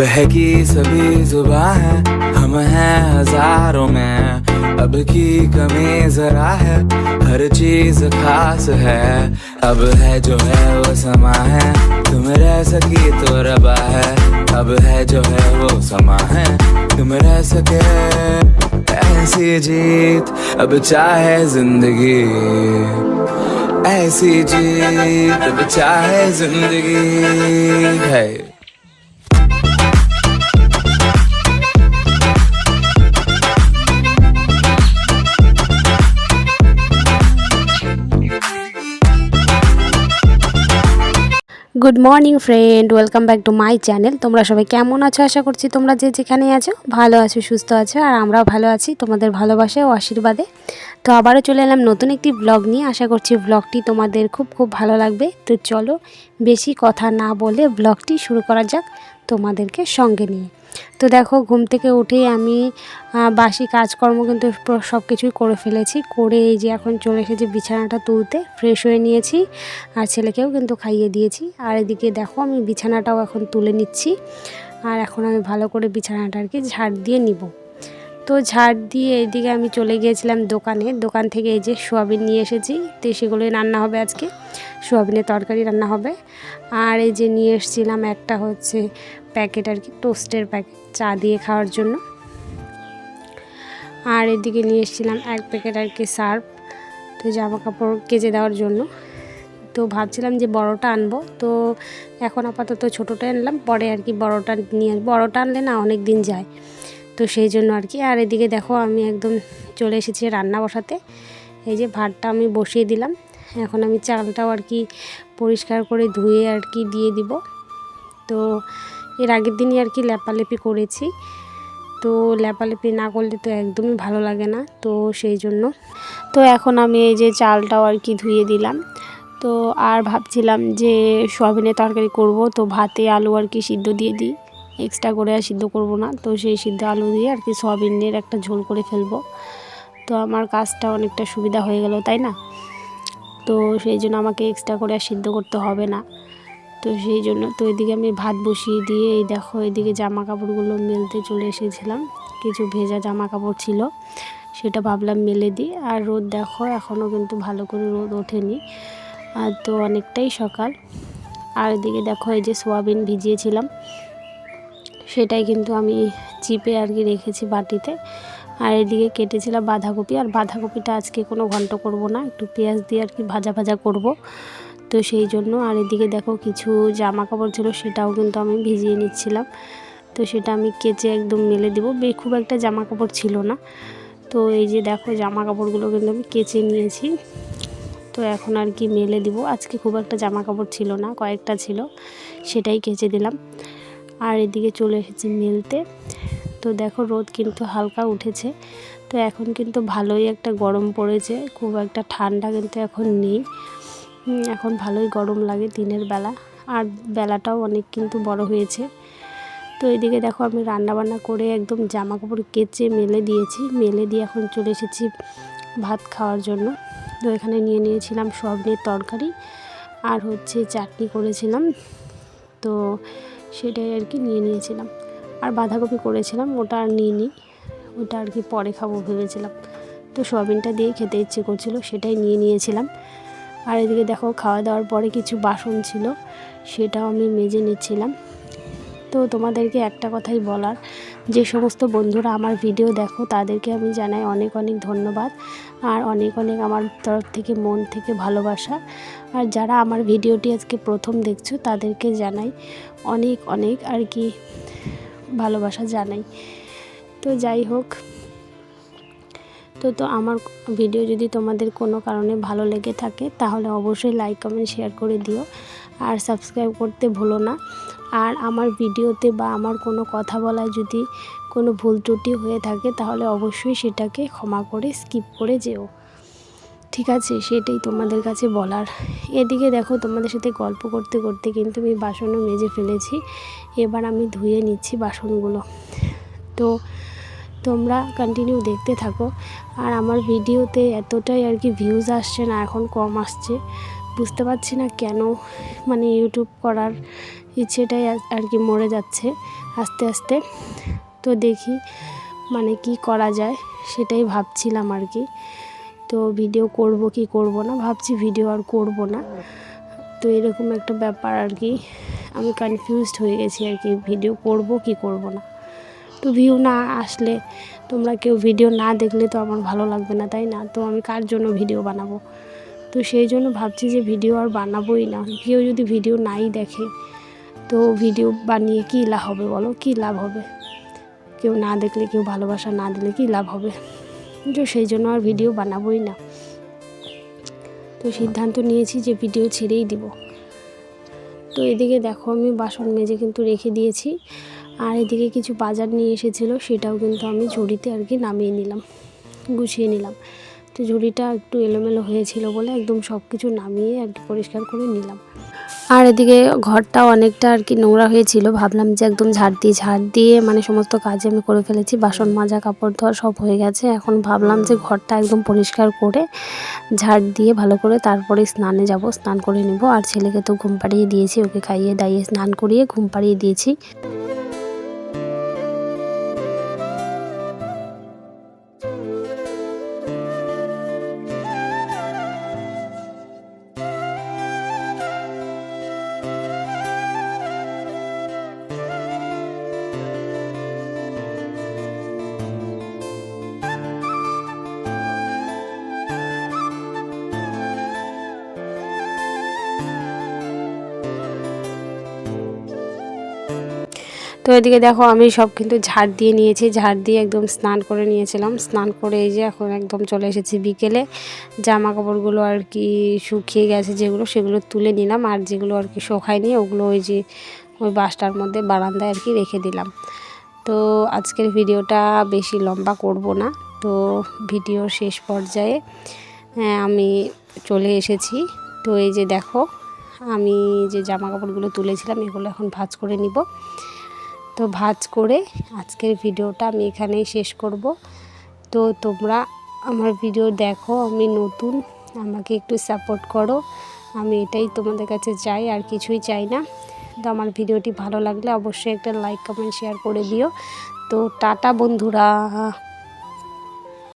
बहकी सभी जुबा है, हम हैं हज़ारों में। अब की कमी जरा है, हर चीज़ खास है। अब है जो है वो समा है, तुम रह सकी तो रबा है। अब है जो है वो समा है, तुम रह सके ऐसी जीत। अब चाहे ज़िंदगी, ऐसी जीत। अब चाहे ज़िंदगी, है। Good morning friend welcome back to my channel তোমরা সবাই কেমন আছো? আশা করছি তোমরা যে যেখানে আছো, ভালো আছো, সুস্থ আছো, আর আমরাও ভালো আছি তোমাদের ভালোবাসা ও আশীর্বাদে। তো আবারও চলে এলাম নতুন একটি ব্লগ নিয়ে। আশা করছি ব্লগটি তোমাদের খুব খুব ভালো লাগবে। তো চলো বেশি কথা না বলে ব্লগটি শুরু করা যাক। তোমাদেরকে সঙ্গে নিয়ে। তো দেখো, ঘুম থেকে উঠেই আমি বাসি কাজকর্ম কিন্তু সব কিছুই করে ফেলেছি। করে এই যে এখন চলে এসেছি বিছানাটা তুলতে ফ্রেশ হয়ে নিয়েছি। আর ছেলেকেও কিন্তু খাইয়ে দিয়েছি। আর এদিকে দেখো, আমি বিছানাটাও এখন তুলে নিচ্ছি। আর এখন আমি ভালো করে বিছানাটা আর কি ঝাড় দিয়ে নিব। তো ঝাড় দিয়ে এদিকে আমি চলে গিয়েছিলাম দোকানে। দোকান থেকে এই যে সোয়াবিন নিয়ে এসেছি। তো সেগুলোই রান্না হবে আজকে। সোয়াবিনের তরকারি রান্না হবে। আর এই যে নিয়ে এসেছিলাম একটা হচ্ছে প্যাকেট আর কি, টোস্টের প্যাকেট, চা দিয়ে খাওয়ার জন্য। আর এদিকে নিয়ে এসেছিলাম এক প্যাকেট আর কি সার্ফ, তো জামা কাপড় কেজে দেওয়ার জন্য। তো ভাবছিলাম যে বড়টা আনব, তো এখন আপাতত ছোটোটা আনলাম, পরে আর কি বড়টা নিয়ে আসব। বড়টা আনলে না অনেক দিন যায়, তো সেই জন্য আর কি। আর এদিকে দেখো আমি একদম চলে এসেছি রান্না বসাতে, এই যে ভাতটা আমি বসিয়ে দিলাম। এখন আমি চালটাও আর কি পরিষ্কার করে ধুয়ে আর কি দিয়ে দিব। তো এর আগের দিনই আর কি লেপালেপি করেছি। তো লেপালেপি না করলে তো একদমই ভালো লাগে না, তো সেই জন্য। তো এখন আমি এই যে চালটাও আর কি ধুয়ে দিলাম। তো আর ভাবছিলাম যে সোয়াবিনের তরকারি করব, তো ভাতে আলু আর কি সিদ্ধ দিয়ে দিই। এক্সট্রা করে আর সিদ্ধ করব না, তো সেই সিদ্ধ আলু দিয়ে আর কি সোয়াবিনের একটা ঝোল করে ফেলব। তো আমার কাজটা অনেকটা সুবিধা হয়ে গেল, তাই না? তো সেই জন্য আমাকে এক্সট্রা করে আর সিদ্ধ করতে হবে না। তো সেই জন্য তো এদিকে আমি ভাত বসিয়ে দিয়ে এই দেখো এদিকে জামা কাপড়গুলো মেলতে চলে এসেছিলাম। কিছু ভেজা জামা কাপড় ছিল, সেটা ভাবলাম মেলে দিই। আর রোদ দেখো এখনও কিন্তু ভালো করে রোদ ওঠেনি। আর তো অনেকটাই সকাল। আর এদিকে দেখো এই যে সোয়াবিন ভিজিয়েছিলাম, সেটাই কিন্তু আমি চিপে আর কি রেখেছি বাটিতে। আর এদিকে কেটেছিলাম বাঁধাকপি। আর বাঁধাকপিটা আজকে কোনো ঘন্ট করব না, একটু পেঁয়াজ দিয়ে আর কি ভাজা ভাজা করব। তো সেই জন্য, আর এদিকে দেখো কিছু জামা কাপড় ছিল, সেটাও কিন্তু আমি ভিজিয়ে নিচ্ছিলাম। তো সেটা আমি কেচে একদম মেলে দেবো। খুব একটা জামা কাপড় ছিল না। তো এই যে দেখো জামা কাপড়গুলো কিন্তু আমি কেচে নিয়েছি। তো এখন আর কি মেলে দিব। আজকে খুব একটা জামা কাপড় ছিল না, কয়েকটা ছিল, সেটাই কেচে দিলাম। আর এদিকে চলে এসেছি মেলতে। তো দেখো রোদ কিন্তু হালকা উঠেছে। তো এখন কিন্তু ভালোই একটা গরম পড়েছে। খুব একটা ঠান্ডা কিন্তু এখন নেই। এখন ভালোই গরম লাগে দিনের বেলা। আর বেলাটাও অনেক কিন্তু বড় হয়েছে। তো এদিকে দেখো আমি রান্না বান্না করে একদম জামা কাপড় কেচে মেলে দিয়েছি। মেলে দিয়ে এখন চলে এসেছি ভাত খাওয়ার জন্য। তো এখানে নিয়ে নিয়েছিলাম সবনের তরকারি আর হচ্ছে চাটনি করেছিলাম। তো সেটাই আর কি নিয়ে নিয়েছিলাম। আর বাঁধাকপি করেছিলাম, ওটা আর নিয়ে নিই ওটা আর কি পরে খাব ভেবেছিলাম। তো সোয়াবিনটা দিয়ে খেতে ইচ্ছে করছিল, সেটাই নিয়ে নিয়েছিলাম। আর এদিকে দেখো খাওয়া দাওয়ার পরে কিছু বাসন ছিল, সেটাও আমি মেজে নিচ্ছিলাম। তো তোমাদেরকে একটা কথাই বলার, যে সমস্ত বন্ধুরা আমার ভিডিও দেখো, তাদেরকে আমি জানাই অনেক অনেক ধন্যবাদ আর অনেক অনেক আমার তরফ থেকে, মন থেকে ভালোবাসা। আর যারা আমার ভিডিওটি আজকে প্রথম দেখছ, তাদেরকে জানাই অনেক অনেক আর কি ভালোবাসা জানাই। তো যাই হোক তো তো আমার ভিডিও যদি তোমাদের কোনো কারণে ভালো লেগে থাকে, তাহলে অবশ্যই লাইক কমেন্ট শেয়ার করে দিও। আর সাবস্ক্রাইব করতে ভুলো না। আর আমার ভিডিওতে বা আমার কোনো কথা বলায় যদি কোনো ভুল ত্রুটি হয়ে থাকে, তাহলে অবশ্যই সেটাকে ক্ষমা করে স্কিপ করে যেও। ঠিক আছে, সেটাই তোমাদের কাছে বলার। এদিকে দেখো, তোমাদের সাথে গল্প করতে করতে কিন্তু আমি বাসনও মেজে ফেলেছি। এবার আমি ধুয়ে নিচ্ছি বাসনগুলো। তো তোমরা কন্টিনিউ দেখতে থাকো। আর আমার ভিডিওতে এতটাই আর কি ভিউজ আসছে না, এখন কম আসছে। বুঝতে পারছি না কেন মানে ইউটিউব করার ইচ্ছেটাই আর- কি মরে যাচ্ছে আস্তে আস্তে। তো দেখি মানে কি করা যায়, সেটাই ভাবছিলাম আর কি। তো ভিডিও করব কি করব না, ভাবছি ভিডিও আর করব না। তো এরকম একটা ব্যাপার আর কি। আমি কনফিউজড হয়ে গেছি আর কি ভিডিও করব কি করব না। তো ভিউ না আসলে তোমরা কেউ ভিডিও না দেখলে তো আমার ভালো লাগবে না, তাই না? তো আমি কার জন্য ভিডিও বানাবো? তো সেই জন্য ভাবছি যে ভিডিও আর বানাবোই না। কেউ যদি ভিডিও নাই দেখে, তো ভিডিও বানিয়ে কী লাভ হবে বলো? কী লাভ হবে? কেউ না দেখলে, কেউ ভালোবাসা না দিলে কী লাভ হবে? তো সেই জন্য আর ভিডিও বানাবোই না। তো সিদ্ধান্ত নিয়েছি যে ভিডিও ছেড়েই দিব। তো এদিকে দেখো আমি বাসন মেজে কিন্তু রেখে দিয়েছি। আর এদিকে কিছু বাজার নিয়ে এসেছিল, সেটাও কিন্তু আমি ঝুড়িতে আর কি নামিয়ে নিলাম, গুছিয়ে নিলাম। তো ঝুড়িটা একটু এলোমেলো হয়েছিল বলে একদম সব কিছু নামিয়ে আর কি পরিষ্কার করে নিলাম। আর এদিকে ঘরটা অনেকটা আর কি নোংরা হয়েছিল, ভাবলাম যে একদম ঝাড় দিয়ে ঝাড় দিয়ে মানে সমস্ত কাজ আমি করে ফেলেছি, বাসন মাজা, কাপড় ধোয়া সব হয়ে গেছে। এখন ভাবলাম যে ঘরটা একদম পরিষ্কার করে ঝাড় দিয়ে ভালো করে তারপরে স্নানে যাব, স্নান করে নেব। আর ছেলেকে তো ঘুম পাড়িয়ে দিয়েছি, ওকে খাইয়ে দাইয়ে স্নান করিয়ে ঘুম পাড়িয়ে দিয়েছি। তো এদিকে দেখো আমি সব কিন্তু ঝাড় দিয়ে নিয়েছি ঝাড় দিয়ে একদম স্নান করে নিয়েছিলাম। স্নান করে এই যে এখন একদম চলে এসেছি বিকেলে। জামা কাপড়গুলো আর কি শুকিয়ে গেছে যেগুলো সেগুলো তুলে নিলাম আর যেগুলো আর কি শোকায়নি ওগুলো ওই যে ওই বাসটার মধ্যে বারান্দায় আর কি রেখে দিলাম। তো আজকের ভিডিওটা বেশি লম্বা করব না তো ভিডিও শেষ পর্যায়ে হ্যাঁ, আমি চলে এসেছি। তো এই যে দেখো আমি যে জামা কাপড়গুলো তুলেছিলাম এগুলো এখন ভাঁজ করে নিব। তো ভাজ করে আজকের ভিডিওটা আমি এখানেই শেষ করব। তো তোমরা আমার ভিডিও দেখো, আমি নতুন, আমাকে একটু সাপোর্ট করো। আমি এটাই তোমাদের কাছে চাই, আর কিছুই চাই না। তো আমার ভিডিওটি ভালো লাগলে অবশ্যই একটা লাইক কমেন্ট শেয়ার করে দিও। তো টাটা বন্ধুরা।